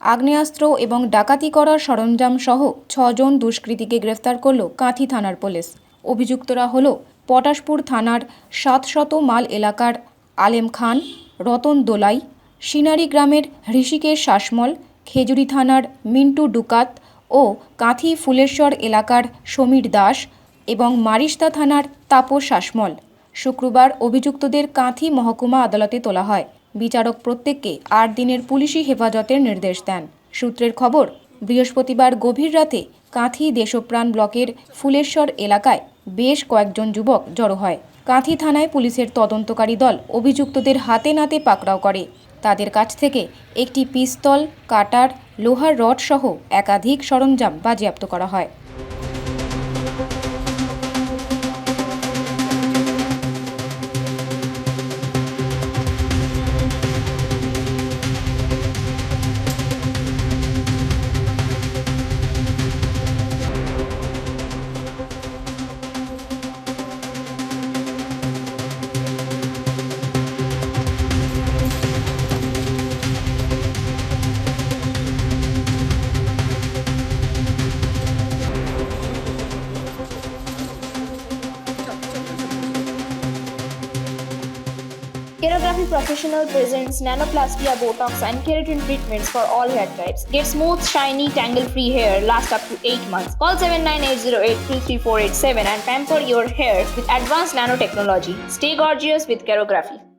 আগ্নেয়াস্ত্র এবং ডাকাতি করার সরঞ্জাম সহ ছজন দুষ্কৃতীকে গ্রেফতার করল কাঁথি থানার পুলিশ। অভিযুক্তরা হল পটাশপুর থানার সাতশত মাল এলাকার আলেম খান, রতন দোলাই, সিনারি গ্রামের ঋষিকেশ শাসমল, খেজুরি থানার মিন্টু ডুকাত ও কাঁথি ফুলেশ্বর এলাকার সমীর দাস এবং মারিস্তা থানার তাপস শাসমল। শুক্রবার অভিযুক্তদের কাঁথি মহকুমা আদালতে তোলা হয়। বিচারক প্রত্যেককে আট দিনের পুলিশি হেফাজতের নির্দেশ দেন। সূত্রের খবর, বৃহস্পতিবার গভীর রাতে কাঁথি দেশপ্রাণ ব্লকের ফুলেশ্বর এলাকায় বেশ কয়েকজন যুবক জড়ো হয়। কাঁথি থানায় পুলিশের তদন্তকারী দল অভিযুক্তদের হাতে নাতে পাকড়াও করে। তাদের কাছ থেকে একটি পিস্তল, কাটার, লোহার রড সহ একাধিক সরঞ্জাম বাজেয়াপ্ত করা হয়। Kerography Professional presents nanoplastia, Botox, and keratin treatments for all hair types. Get smooth, shiny, tangle-free hair last up to 8 months. Call 79808 and pamper your hair with advanced nanotechnology. Stay gorgeous with Kerography.